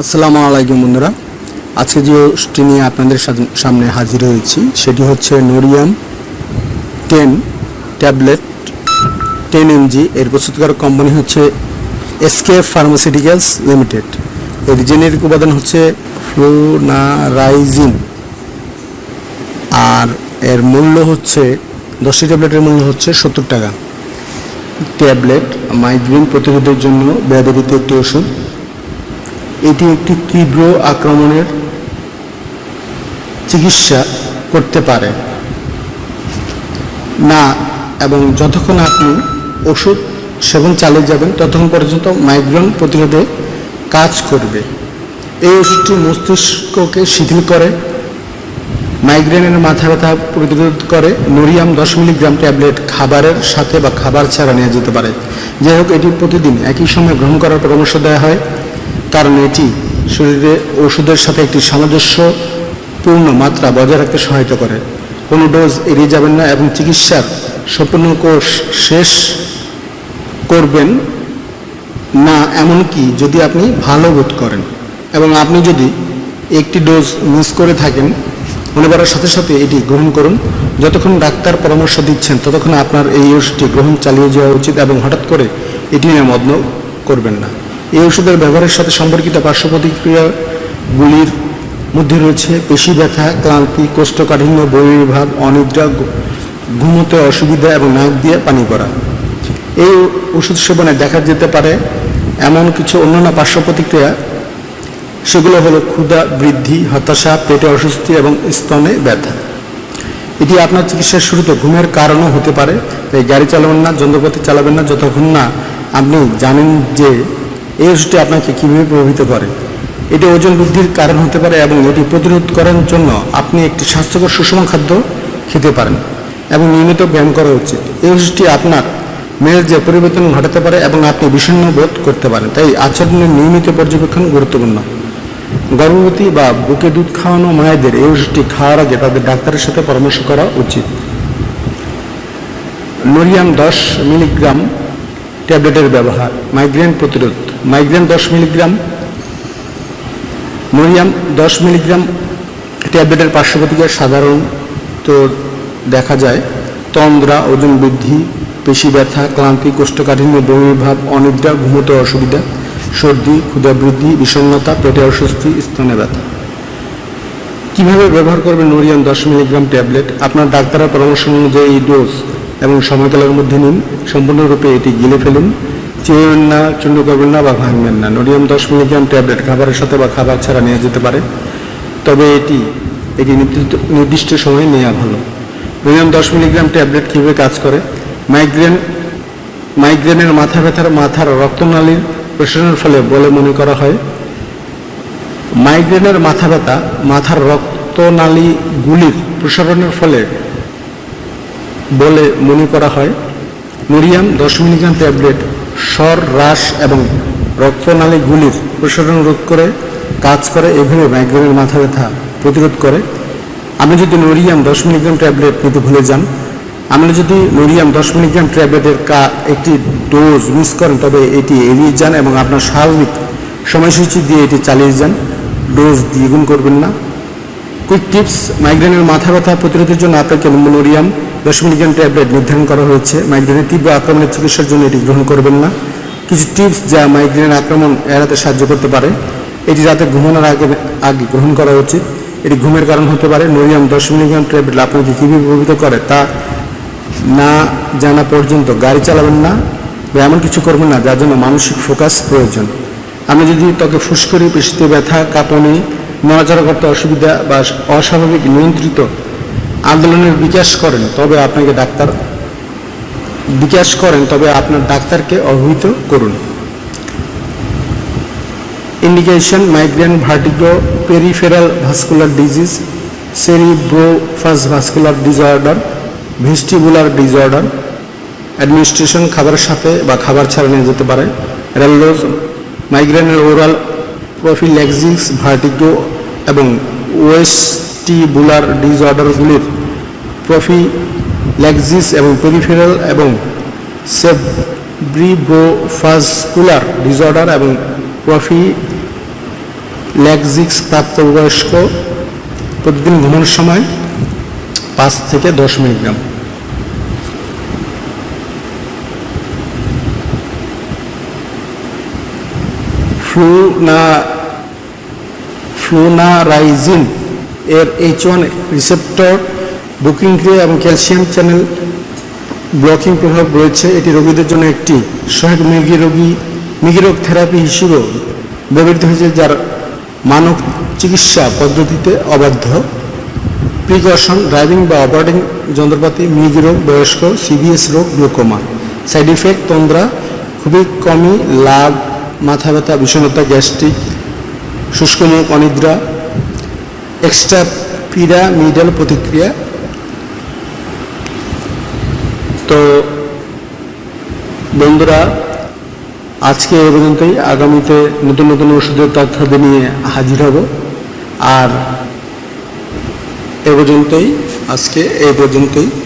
আসসালামু আলাইকুম বন্ধুরা। আজকে যে ওষুধটি নিয়ে আপনাদের সামনে হাজির হয়েছি, সেটি হচ্ছে Norium ten tablet, ten MG. এর প্রস্তুতকারক কোম্পানি হচ্ছে এসকে ফার্মাসিউটিক্যালস লিমিটেড। এর জেনেরিক উপাদান হচ্ছে ফ্লুনারাইজিন আর এর মূল্য হচ্ছে, দশটি ট্যাবলেটের মূল্য হচ্ছে সত্তর টাকা। ট্যাবলেট মাইগ্রেন প্রতিরোধের জন্য ব্যবহৃত একটি ওষুধ। এটি একটি তীব্র আক্রমণের চিকিৎসা করতে পারে। না, এবং যতক্ষণ আপনি ওষুধ সেবন চালিয়ে যাবেন, ততক্ষণ পর্যন্ত মাইগ্রেন প্রতিরোধে কাজ করবে। এই ওষুধটি মস্তিষ্ককে শিথিল করে, মাইগ্রেনের মাথা ব্যথা প্রতিরোধ করে, নোরিয়াম দশ মিলিগ্রাম ট্যাবলেট খাবারের সাথে বা খাবার ছাড়া নেওয়া যেতে পারে। যাই হোক, এটি প্রতিদিন একই সময় গ্রহণ করার পরামর্শ দেওয়া হয়। কারণ এটি শরীরে ওষুধের সাথে একটি সামঞ্জস্যপূর্ণ মাত্রা বজায় রাখতে সহায়তা করে। কোনো ডোজ এড়িয়ে যাবেন না এবং চিকিৎসার সম্পূর্ণ কোর্স শেষ করবেন না এমনকি যদি আপনি ভালো বোধ করেন এবং আপনি যদি একটি ডোজ মিস করে থাকেন, মনে করার সাথে সাথে এটি গ্রহণ করুন। যতক্ষণ ডাক্তার পরামর্শ দিচ্ছেন, ততক্ষণ আপনার এই ওষুধটি গ্রহণ চালিয়ে যাওয়া উচিত এবং হঠাৎ করে এটি নিয়ে মগ্ন করবেন না। এই ওষুধের ব্যবহারের সাথে সম্পর্কিত পার্শ্ব প্রতিক্রিয়াগুলির মধ্যে রয়েছে পেশি ব্যথা, ক্লান্তি, কোষ্ঠকাঠিন্য, বহির্ভাব, অনিদ্রা ঘুমোতে অসুবিধা এবং নাক দিয়ে পানি করা এই ওষুধ সেবনে দেখা যেতে পারে এমন কিছু অন্যান্য পার্শ্ব প্রতিক্রিয়া সেগুলো হলো ক্ষুধা, বৃদ্ধি, হতাশা, পেটে অস্বস্তি এবং স্তনে ব্যথা। এটি আপনার চিকিৎসার শুরুতে ঘুমের কারণও হতে পারে। তাই গাড়ি চালাবেন না, যন্ত্রপাতি চালাবেন না, যতক্ষণ না আপনি জানেন যে এই ওষুধটি আপনাকে কীভাবে প্রভাবিত করে? এটি ওজন বৃদ্ধির কারণ হতে পারে এবং এটি প্রতিরোধ করার জন্য আপনি একটি স্বাস্থ্যকর সুষম খাদ্য খেতে পারেন এবং নিয়মিত ব্যায়াম করা উচিত। এই ওষুধটি আপনার মেয়ের যে পরিবর্তন ঘটাতে পারে এবং আপনি বিষণ্ণ বোধ করতে পারেন। তাই আচরণের নিয়মিত পর্যবেক্ষণ গুরুত্বপূর্ণ। গর্ভবতী বা বুকে দুধ খাওয়ানো মায়েদের এই ওষুধটি খাওয়ার আগে তাদের ডাক্তারের সাথে পরামর্শ করা উচিত। নোরিয়াম দশ মিলিগ্রাম ট্যাবলেটের ব্যবহার, মাইগ্রেন প্রতিরোধ। মাইগ্রেন দশ মিলিগ্রাম নোরিয়াম দশ মিলিগ্রাম, ট্যাবলেটের পার্শ্ব প্রতিক্রিয়া সাধারণত দেখা যায়। তন্দ্রা, ওজন বৃদ্ধি, পেশি ব্যথা, ক্লান্তি, কোষ্ঠকাঠিন্য, বমিভাব, অনিদ্রা, ঘুমোতে অসুবিধা, সর্দি ক্ষুধা বৃদ্ধি বিষণ্ণতা, পেটে অস্বস্তি, স্তনে ব্যথা। কীভাবে ব্যবহার করবেন নোরিয়াম দশ মিলিগ্রাম ট্যাবলেট? আপনার ডাক্তারের পরামর্শ অনুযায়ী ডোজ এবং সময়কালের মধ্যে নিন। সম্পূর্ণরূপে এটি গিলে ফেলুন। চিরবেন না চূর্ণ করবেন না বা ভাঙবেন না। নোরিয়াম দশ মিলিগ্রাম ট্যাবলেট খাবারের সাথে বা খাবার ছাড়া নেওয়া যেতে পারে। তবে এটি এটি নির্দিষ্ট সময়ে নেওয়া ভালো। নোরিয়াম দশ মিলিগ্রাম ট্যাবলেট কীভাবে কাজ করে? মাইগ্রেন, মাইগ্রেনের মাথা ব্যথার, মাথার রক্তনালীর প্রসারণের ফলে বলে মনে করা হয়। মাইগ্রেনের মাথা ব্যথা, মাথার রক্তনালীগুলির প্রসারণের ফলে বলে মনে করা হয়। নোরিয়াম দশ মিলিগ্রাম ট্যাবলেট স্বর হ্রাস এবং রক্তনালীগুলির প্রসারণ রোধ করে, কাজ করে, এভাবে মাইগ্রেনের মাথা ব্যথা প্রতিরোধ করে। আপনি যদি নোরিয়াম দশ মিলিগ্রাম ট্যাবলেট নিতে ভুলে যান, আপনি যদি নোরিয়াম দশ মিলিগ্রাম ট্যাবলেটের কা একটি ডোজ মিস করেন, তবে এটি এড়িয়ে যান এবং আপনার স্বাভাবিক সময়সূচি দিয়ে এটি চালিয়ে যান। ডোজ দ্বিগুণ করবেন না। কুইক টিপস মাইগ্রেনের মাথা ব্যথা প্রতিরোধের জন্য আপনাকে নোরিয়াম দশ মিলিগ্রাম ট্যাবলেট নির্ধারণ করা হয়েছে। মাইগ্রেনের তীব্র আক্রমণের চিকিৎসার জন্য এটি গ্রহণ করবেন না। কিছু টিপস যা মাইগ্রেনের আক্রমণ এড়াতে সাহায্য করতে পারে। এটি রাতে ঘুমানোর আগে আগে গ্রহণ করা উচিত। এটি ঘুমের কারণ হতে পারে। নোরিয়াম দশ মিলিগ্রাম ট্যাবলেট আপনাকে কীভাবে প্রভাবিত করে তা না জানা পর্যন্ত গাড়ি চালাবেন না বা এমন কিছু করবেন না, যার জন্য মানসিক ফোকাস প্রয়োজন। আমি যদি ত্বকে ফুসকরি পেশিতে ব্যথা, কাঁপনি নড়াচড়া করতে অসুবিধা বা অস্বাভাবিক নিয়ন্ত্রিত আন্দোলনের বিকাশ করেন, তবে আপনাকে ডাক্তার বিকাশ করেন, তবে আপনার ডাক্তারকে অবহিত করুন। Indication migraine vertigo peripheral vascular disease cerebrovascular disorder vestibular disorder administration খাবারের সাথে বা খাবার ছাড়া নিয়ে যেতে পারে রেলোজ মাইগ্রেনের ওরাল প্রফিল্যাক্সিস ভার্টিগো এবং ওয়েস্টিবুলার ডিসঅর্ডারগুলির প্রফিল্যাক্সিস এবং পেরিফেরাল এবং সেব্রিব্রোফাসকুলার ডিসঅর্ডার এবং প্রফি ল্যাকজিক্স প্রাপ্তবয়স্ক প্রতিদিন ঘুমানোর সময় পাঁচ থেকে দশ মিলিগ্রাম ফ্লুনারাইজিন এর এইচ ওয়ান রিসেপ্টর বুকিং ক্রিয়া এবং ক্যালসিয়াম চ্যানেল ব্লকিং প্রভাব রয়েছে। এটি রোগীদের জন্য একটি সহায়ক মৃগী রোগী মৃগীরোগ থেরাপি হিসেবেও ব্যবহৃত হয়েছে, যার মানব চিকিৎসা পদ্ধতিতে অবাধ্য। প্রিকশন ড্রাইভিং বা অপারেটিং যন্ত্রপাতি, মৃগী রোগ, বয়স্ক সিবিএস রোগ গ্লুকোমা সাইড ইফেক্ট তন্দ্রা খুবই কমই, লাভ মাথা ব্যথা বিষণ্ণতা গ্যাস্ট্রিক শুষ্কমুখ অনিদ্রা এক্সট্রা পিরামিডাল প্রতিক্রিয়া। তো বন্ধুরা, আজকে এ পর্যন্তই। আগামীতে নতুন নতুন ওষুধের তথ্যাদি নিয়ে হাজির হব। আর এ পর্যন্তই, আজকে এ পর্যন্তই।